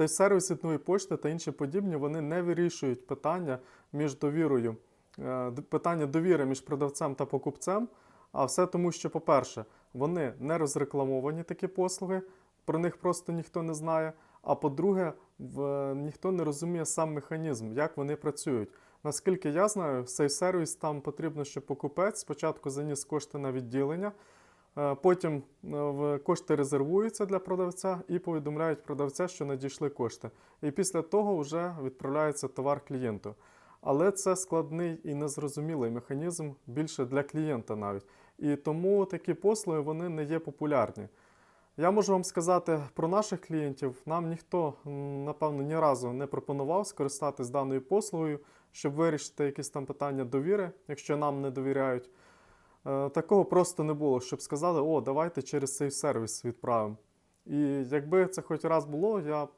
Сейф-сервіс від нової пошти та інші подібні вони не вирішують питання між довірою, е, питання довіри між продавцем та покупцем. А все тому, що, по-перше, вони не розрекламовані такі послуги, про них просто ніхто не знає. А по-друге, ніхто не розуміє сам механізм, як вони працюють. Наскільки я знаю, сейф-сервіс там потрібно, щоб покупець спочатку заніс кошти на відділення, потім е, кошти резервуються для продавця і повідомляють продавця, що надійшли кошти. І після того вже відправляється товар клієнту. Але це складний і незрозумілий механізм більше для клієнта навіть. І тому такі послуги вони не є популярні. Я можу вам сказати про наших клієнтів. Нам ніхто, напевно, ні разу не пропонував скористатись даною послугою, щоб вирішити якісь там питання довіри, якщо нам не довіряють. Е, Такого просто не було, щоб сказали, о, давайте через цей сервіс відправимо. І якби це хоч раз було, я